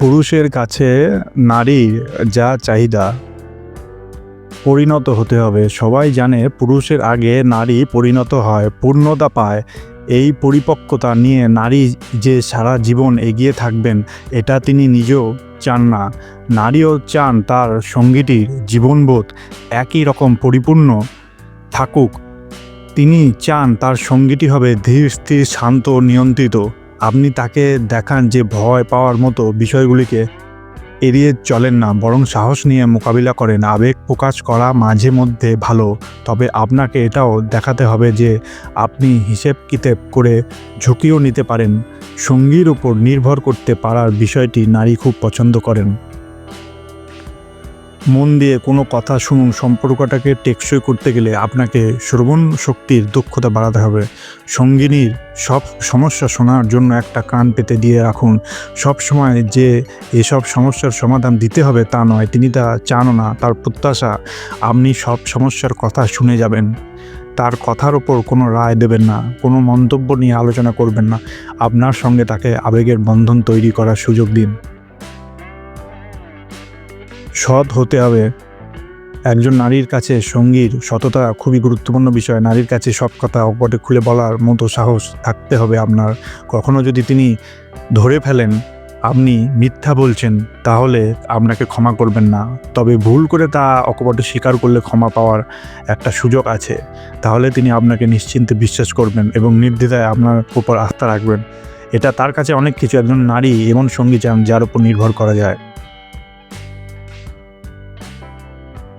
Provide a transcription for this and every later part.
পুরুষের কাছে নারীর যা চাহিদা, পরিণত হতে হবে। সবাই জানে পুরুষের আগে নারী পরিণত হয়, পূর্ণতা পায়। এই পরিপক্কতা নিয়ে নারী যে সারা জীবন এগিয়ে থাকবেন, এটা তিনি নিজেও চান না। নারীও চান তার সঙ্গীটির জীবনবোধ একই রকম পরিপূর্ণ থাকুক। তিনি চান তার সঙ্গীটি হবে ধীর, স্থির, শান্ত, নিয়ন্ত্রিত। আপনি তাকে দেখান যে ভয় পাওয়ার মতো বিষয়গুলিকে এড়িয়ে চলেন না, বরং সাহস নিয়ে মোকাবিলা করেন। আবেগ প্রকাশ করা মাঝে মধ্যে ভালো, তবে আপনাকে এটাও দেখাতে হবে যে আপনি হিসেব কিতেব করে ঝুঁকিও নিতে পারেন। সঙ্গীর উপর নির্ভর করতে পারার বিষয়টি নারী খুব পছন্দ করেন। মন দিয়ে কোনো কথা শুনুন, সম্পর্কটাকে টেকসই করতে গেলে আপনাকে শ্রবণ শক্তির দক্ষতা বাড়াতে হবে। সঙ্গিনীর সব সমস্যা শোনার জন্য একটা কান পেতে দিয়ে রাখুন। সব সময় যে এসব সমস্যার সমাধান দিতে হবে তা নয়, তিনি তা চানও না, তার প্রত্যাশা, আপনি সব সমস্যার কথা শুনে যাবেন। তার কথার ওপর কোনো রায় দেবেন না, কোনো মন্তব্য নিয়ে আলোচনা করবেন না। আপনার সঙ্গে তাকে আবেগের বন্ধন তৈরি করার সুযোগ দিন। সৎ হতে হবে। একজন নারীর কাছে সঙ্গীর সততা খুবই গুরুত্বপূর্ণ বিষয়। নারীর কাছে সব কথা অকপটে খুলে বলার মতো সাহস থাকতে হবে আপনার। কখনো যদি তিনি ধরে ফেলেন, আপনি মিথ্যা বলছেন, তাহলে আপনাকে ক্ষমা করবেন না। তবে ভুল করে তা অকপটে স্বীকার করলে ক্ষমা পাওয়ার একটা সুযোগ আছে। তাহলে তিনি আপনাকে নিশ্চিন্তে বিশ্বাস করবেন এবং নির্দ্বিধায় আপনার উপর আস্থা রাখবেন। এটা তার কাছে অনেক কিছু। একজন নারী এমন সঙ্গী চান যার উপর নির্ভর করা যায়।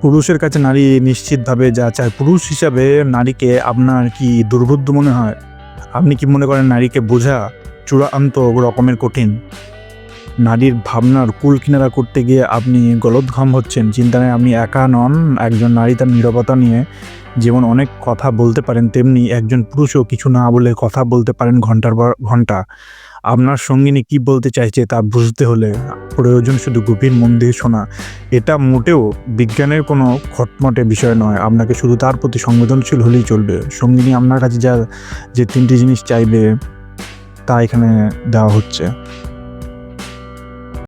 পুরুষের কাছে নারী নিশ্চিতভাবে যা চায়, পুরুষ হিসাবে নারীকে আপনার কি দুর্বোধ্য মনে হয়? আপনি কি মনে করেন নারীকে বোঝা চূড়ান্ত রকমের কঠিন? নারীর ভাবনার কুল কিনারা করতে গিয়ে আপনি গলদঘম হচ্ছেন। চিন্তা নেই আপনি একা নন, একজন নারী তার নিরাপত্তা নিয়ে যেমন অনেক কথা বলতে পারেন, তেমনি একজন পুরুষও কিছু না বলে কথা বলতে পারেন ঘণ্টার পর ঘণ্টা। আপনার সঙ্গিনী কি বলতে চাইছে তা বুঝতে হলে প্রয়োজন শুধু গভীর মন দিয়ে শোনা। এটা মোটেও বিজ্ঞানের কোনো খটমটে বিষয় নয়। আপনাকে শুধু তার প্রতি সংবেদনশীল হলেই চলবে। সঙ্গিনী আপনার কাছে যা, যে তিনটি জিনিস চাইবে তা এখানে দেওয়া হচ্ছে।